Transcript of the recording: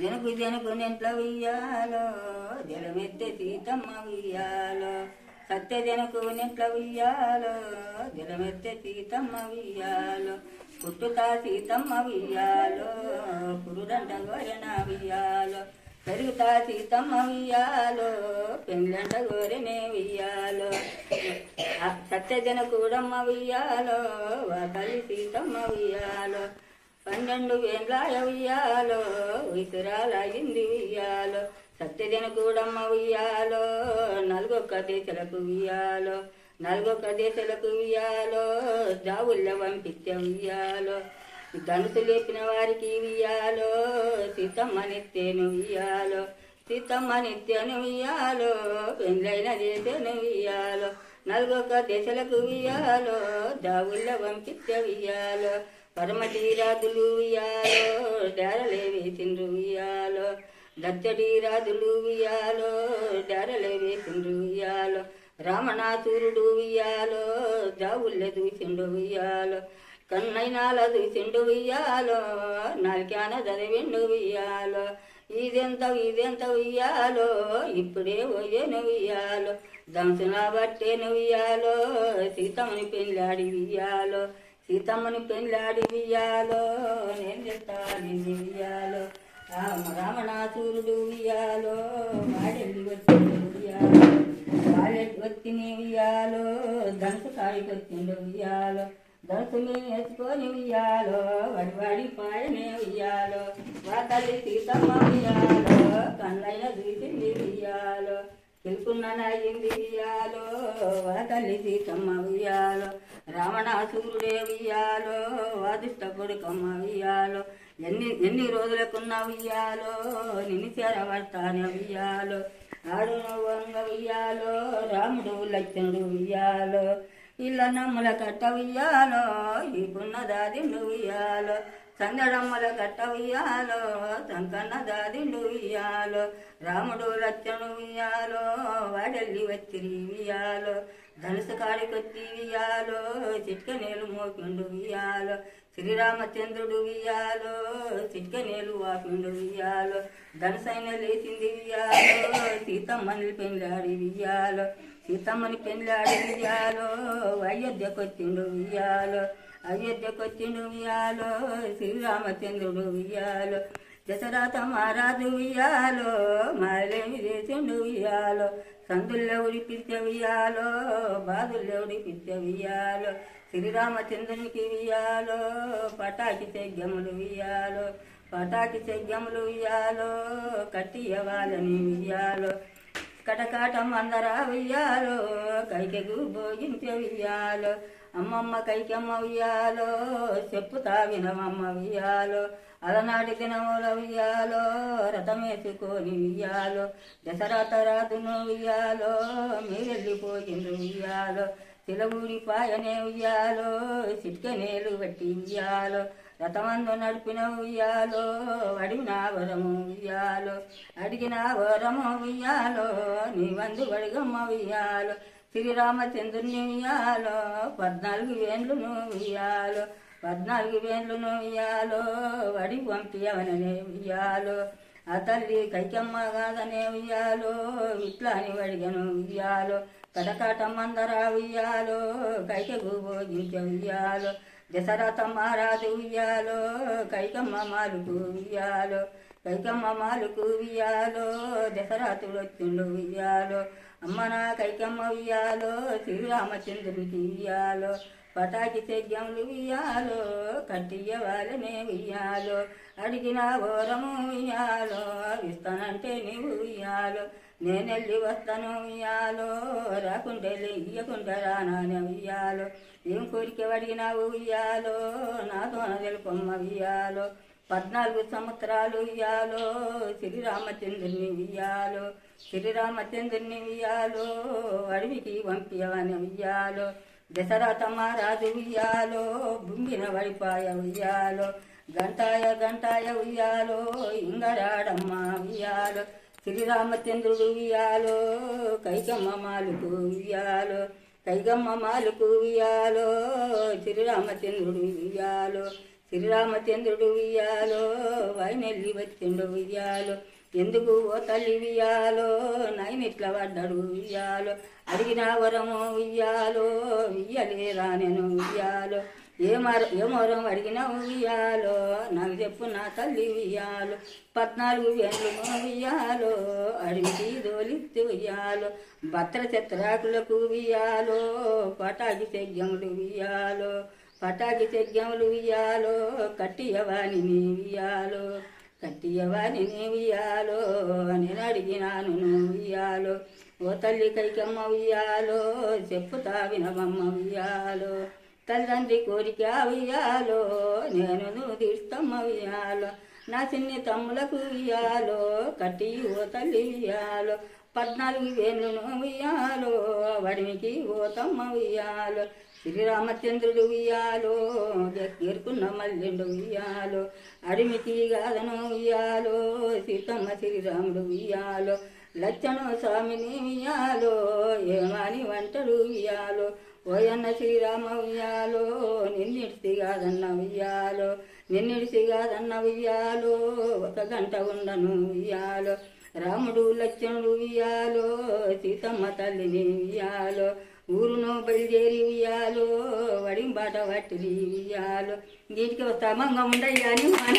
జనకు జనకు నెంట్ల ఉయ్యాలో జలమెత్తే సీతమ్మ ఉయ్యాలో. సత్య జనకు నెంట్ల ఉయ్యాలో జలమెత్తే సీతమ్మ ఉయ్యాలో. పుట్టుతా సీతమ్మ ఉయ్యాలో పురుడంట గోరెన ఉయ్యాలో. పెరుగుతా సీతమ్మ ఉయ్యాలో పెండ్లంట గోరెనే ఉయ్యాలో. సత్య జనకుడమ్మ ఉయ్యాలో తల్లి సీతమ్మ ఉయ్యాలో. పన్నెండు వేండ్లాయ ఉయ్యాలో విసురాలయ్యింది ఉయ్యాలో సత్యజన కూడమ్మ ఉయ్యాలో నలుగొక్క దేశలకు ఉయ్యాలో నలుగొక్క దేశలకు ఉయ్యాలో జావుల్లో పంపించే ఉయ్యాలో ధనుసు లేపిన వారికి ఉయ్యాలో సీతమ్మ నిత్యను ఉయ్యాలో సీతమ్మ నిత్యను ఉయ్యాలో పెండ్లైన దేశను ఉయ్యాలో నలుగొక్క దేశలకు ఉయ్యాలో జావుల్ల పంపించే ఉయ్యాలో పరమటీరాదులు ఉయ్యాలో డేరలేవి తిండ్రు ఉయ్యాలో. దత్తడీరాదులు ఉయ్యాలో డేరలేవి తిండ్రు ఉయ్యాలో. రామనాథురుడు ఉయ్యాలో జావుల్లె దూసిండు ఉయ్యాలో. కన్నైనాల దూసిండు ఉయ్యాలో నాలుకాన చదివిండు ఉయ్యాలో. ఇదెంత ఇదెంత ఉయ్యాలో ఇప్పుడే పోయేను ఉయ్యాలో. దంసున బట్టేను ఉయ్యాలో సీతమ్మని పెళ్ళాడి ఉయ్యాలో. సీతమ్మని పెళ్ళాడి వియ్యాలో నేను చెప్తాను వియ్యాలో రామ రామనాథురుడు వియ్యాలో వాడెల్లి వచ్చిండు వియ్యాలో వాడెల్లి వచ్చిని వియ్యాలో దంసు కాడికి వచ్చిండు వియ్యాలో దంసుని వేసుకొని వియ్యాలో వాడి వాడి పాయనే వియ్యాలో వాతలి సీతమ్మ వియ్యాలో వియ్యాలో తెలుపున్ననయ్యింది ఉయ్యాలో వా తల్లి సీతమ్మ ఉయ్యాలో రావణాసురుడే ఉయ్యాలో వాదిష్ట కొడుకమ్మ ఉయ్యాలో ఎన్ని ఎన్ని రోజులకున్న ఉయ్యాలో నిన్ను చేరబడతానే ఉయ్యాలో ఆడు వంగ ఉయ్యాలో రాముడు లక్ష్మణుడు ఉయ్యాలో ఇళ్ళ నమ్ముల కట్ట ఉయ్యాలో ఈ దాది వియ్యాలో సందడమ్మల కట్ట ఉయ్యాలో సంకన్న దాదిండు ఉయ్యాలో రాముడు రచ్చను ఉయ్యాలో వాడెల్లి వచ్చిరి ఉయ్యాలో ధనుసు కాడికొచ్చి ఉయ్యాలో చిట్కనేలు మోపిండు ఉయ్యాలో శ్రీరామచంద్రుడు ఉయ్యాలో చిట్కనేలు వాపిండు ఉయ్యాలో ధనుసైన లేచింది ఉయ్యాలో సీతమ్మని పెళ్ళాడి ఉయ్యాలో సీతమ్మని పెళ్ళాడి ఉయ్యాలో అయోధ్యకొచ్చిండు ఉయ్యాలో అయోధ్యకొచ్చిండు ఉయ్యాలో శ్రీరామచంద్రుడు ఉయ్యాలో దశరథ మహారాజు ఉయ్యాలో మాలేమి చేసిండు ఉయ్యాలో సందుల్లో ఉడిపిచ్చే ఉయ్యాలో బాధుల్లో ఉడిపిచ్చే ఉయ్యాలో శ్రీరామచంద్రునికి ఉయ్యాలో పటాకి చెగ్గములు ఉయ్యాలో పటాకి చెగ్గములు ఉయ్యాలో కట్టియవాలని ఉయ్యాలో కటకాటం అందరా ఉయ్యాలో కైకెగు భోగింపే ఉయ్యాలో. అమ్మమ్మ కైకమ్మ ఉయ్యాలో చెప్పుతా వినమమ్మ ఉయ్యాలో. అలనాటి దినముల ఉయ్యాలో రథమేసుకొని ఉయ్యాలో. దశరథ రాజును ఉయ్యాలో మీరెళ్ళిపోయిండ్రు ఉయ్యాలో. తిలగూడి పాయనే ఉయ్యాలో చిట్కనేలు బట్టి ఉయ్యాలో రథమందు నడిపిన ఉయ్యాలో అడిగిన వరము ఉయ్యాలో అడిగిన వరము ఉయ్యాలో నీ వందు అడిగమ్మ ఉయ్యాలో శ్రీరామచంద్రుని ఉయ్యాలో పద్నాలుగు వేండ్లును ఉయ్యాలో పద్నాలుగు వేండ్లును ఉయ్యాలో వడి పంపియవననే ఉయ్యాలో. అతడి కైకమ్మ కాదనే ఉయ్యాలో ఇట్లాని వడిగను ఉయ్యాలో కటకాట మందరా ఉయ్యాలో కైకగు భోజించ ఉయ్యాలో దశరథ మహారాజు ఉయ్యాలో కైకమ్మ మాలుకు ఉయ్యాలో కైకమ్మ మాలుకు ఉయ్యాలో దశరథుడు వచ్చిండు ఉయ్యాలో అమ్మ నా కైకమ్మ ఉయ్యాలో శ్రీరామచంద్రుడికి ఉయ్యాలో పటాకి చెయ్యములు ఉయ్యాలో కట్టియ్య వాళ్ళనే ఉయ్యాలో అడిగిన ఓరము ఉయ్యాలో ఇస్తానంటే నీవు ఉయ్యాలో నేనెళ్ళి వస్తాను ఉయ్యాలో రాకుంటే ఇయ్యకుండా రానానే ఉయ్యాలో ఏం కోరిక అడిగినావు ఉయ్యాలో నాతో తెలుపమ్మ ఉయ్యాలో పద్నాలుగు సంవత్సరాలు ఇయ్యాలో శ్రీరామచంద్రుని ఇయ్యాలో. శ్రీరామచంద్రుని ఇయ్యాలో అడవికి పంపించవని ఉయ్యాలో దశరథ మహారాజు ఉయ్యాలో బుంగిన వడిపాయ ఉయ్యాలో గంటాయ గంటాయ ఉయ్యాలో ఇంగరాడమ్మ ఉయ్యాలో శ్రీరామచంద్రుడు ఉయ్యాలో కైకమ్మ మాలుకు ఉయ్యాలో కైగమ్మ మాలుకు ఉయ్యాలో శ్రీరామచంద్రుడు ఉయ్యాలో శ్రీరామచంద్రుడు ఉయ్యాలో వైనెల్లి వచ్చిండు ఉయ్యాలో ఎందుకు ఓ తల్లి వియ్యాలో నైనిట్ల పడ్డాడు ఉయ్యాలో. అడిగిన వరము ఉయ్యాలో ఉయ్యలేరా నేను ఉయ్యాలో. ఏ మర ఏ మొరం అడిగిన ఉయ్యాలో? నాకు చెప్పు నా తల్లి ఉయ్యాలో. పద్నాలుగు వేలు ఉయ్యాలో అడిగి దోలిత్తి ఉయ్యాలో. భద్ర చిత్రాకులకు ఉయ్యాలో పటాకి తెగ్గములు ఉయ్యాలో. పటాకి తెగ్గములు ఉయ్యాలో కట్టియవాణి ఉయ్యాలో. కట్టియవాణి ఉయ్యాలో అని అడిగినాను ఉయ్యాలో ఓ తల్లి కైకమ్మ ఉయ్యాలో చెప్పుతా వినమమ్మ ఉయ్యాలో. తల్లిదండ్రి కోరిక ఉయ్యాలో నేను నువ్వు తీస్తమ్మ ఉయ్యాలో. నా చిన్ని తమ్ములకు ఉయ్యాలో కట్టి ఓ తల్లి ఉయ్యాలో. పద్నాలుగు వేలు ఉయ్యాలో వడిమికి ఓతమ్మ ఉయ్యాలో శ్రీరామచంద్రుడు ఉయ్యాలో ఎరుకున్న మల్లెండు ఉయ్యాలో అడిమికి గాదను ఉయ్యాలో సీతమ్మ శ్రీరాముడు ఉయ్యాలో లచ్చను స్వామిని ఉయ్యాలో ఏమని వంటలు ఉయ్యాలో ఓయన్న శ్రీరామ ఉయ్యాలో నిన్నిడిసి కాదన్న ఉయ్యాలో నిన్నిడిసి కాదన్న ఉయ్యాలో ఒక గంట ఉండను ఉయ్యాలో రాముడు లక్ష్మణుడు ఉయ్యాలో సీతమ్మ తల్లిని ఉయ్యాలో ఊరును బయలుదేరి ఉయ్యాలో వడింబాట పట్టి ఉయ్యాలో వీటికి సమంగా ఉండయి కానీ